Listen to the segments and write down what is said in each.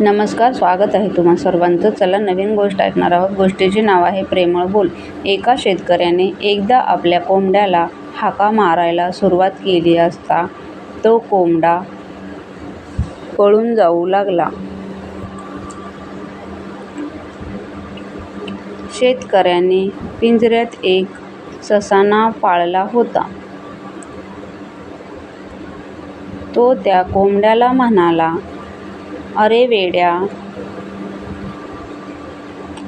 नमस्कार स्वागत आहे तुम्हा सर्वांचं. चला नवीन गोष्ट ऐकणार आहोत. गोष्टीचे नाव आहे प्रेमळ बोल. एका शेतकऱ्याने एकदा आपल्या कोंबड्याला हाका मारायला सुरुवात केली असता तो कोंबडा पळून जाऊ लागला. शेतकऱ्याने पिंजऱ्यात एक ससाना पाळला होता. तो त्या कोंबड्याला म्हणाला अरे वेड्या.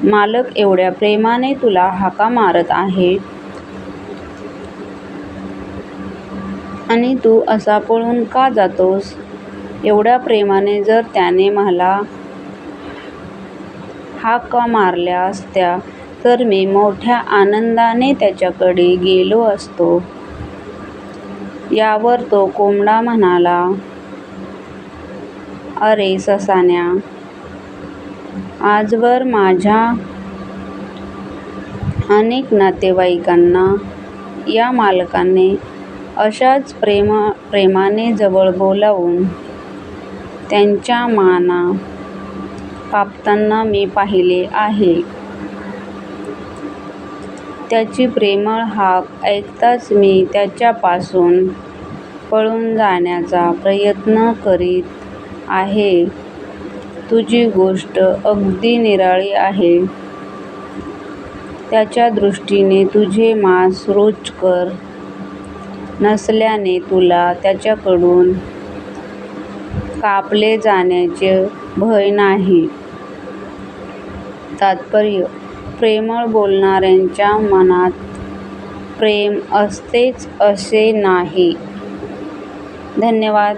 मालक एवढ्या प्रेमाने तुला हाका मारत आहे. आणि तू असा पळून का जातोस? एवढ्या प्रेमाने जर त्याने मला हाका मारल्या असत्या तर मी मोठ्या आनंदाने त्याच्याकडे गेलो असतो. यावर तो कोंबडा म्हणाला अरे ससान्या आजवर माझ्या अनेक नातेवाईकांना या मालकाने अशाच प्रेम प्रेमाने जवळ बोलावून त्यांच्या माना कापताना मी पाहिले आहे. त्याची प्रेमळ हाक ऐकताच मी त्याच्यापासून पळून जाण्याचा प्रयत्न करीत आहे. तुझी गोष्ट अगदी निराळी आहे. त्याच्या दृष्टीने तुझे मांस रोचकर नसल्याने तुला त्याच्याकडून कापले जाण्याचे भय नाही. तात्पर्य प्रेमळ बोलणाऱ्यांच्या मनात प्रेम असतेच असे नाही. धन्यवाद.